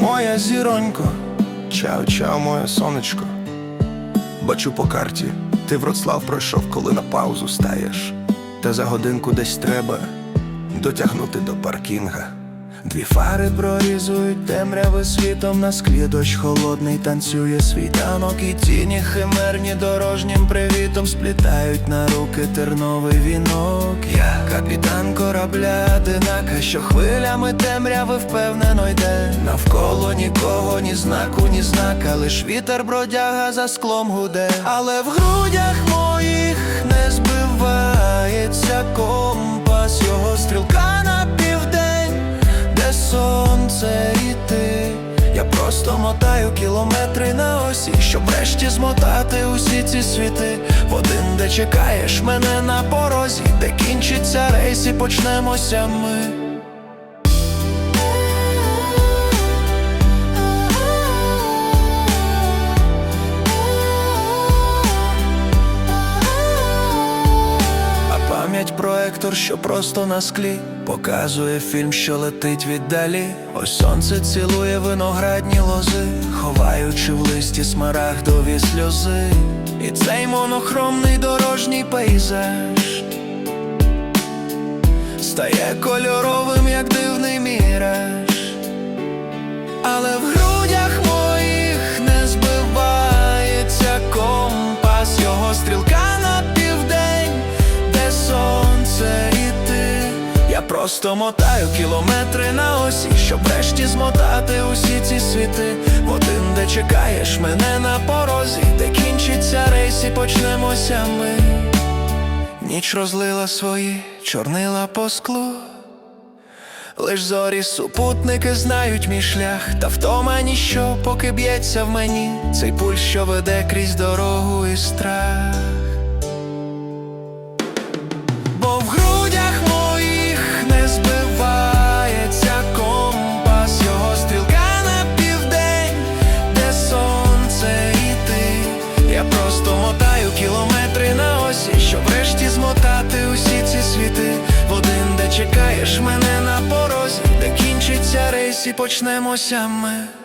моя зіронько, чао, чао, моє сонечко. Бачу по карті, ти Вроцлав пройшов, коли на паузу стаєш. Та за годинку десь треба дотягнути до паркінга. Дві фари прорізують темряви світом на склі дощ холодний танцює світанок і тіні химерні дорожнім привітом сплітають на руки терновий вінок. Я капітан корабля, одинака, що хвилями темряви впевнено йде. Навколо нікого, ні знаку, ні знака, лиш вітер бродяга за склом гуде. Але в грудях моїх не збивається компас, просто мотаю кілометри на осі, щоб врешті змотати усі ці світи. В один, де чекаєш мене на порозі, де кінчиться рейс і почнемося ми. Пам'ять проектор, що просто на склі, показує фільм, що летить віддалі. Ось сонце цілує виноградні лози, ховаючи в листі смарагдові сльози. І цей монохромний дорожній пейзаж стає кольоровим, як дивний міраж. Просто мотаю кілометри на осі, щоб врешті змотати усі ці світи. В один, де чекаєш мене на порозі, де кінчиться рейс і почнемося ми. Ніч розлила свої чорнила по склу. Лиш зорі супутники знають мій шлях, та втома ніщо, поки б'ється в мені цей пульс, що веде крізь дорогу і страх. Кілометри на осі, щоб врешті змотати усі ці світи. В один, де чекаєш мене на порозі, де кінчиться рейс і почнемося ми.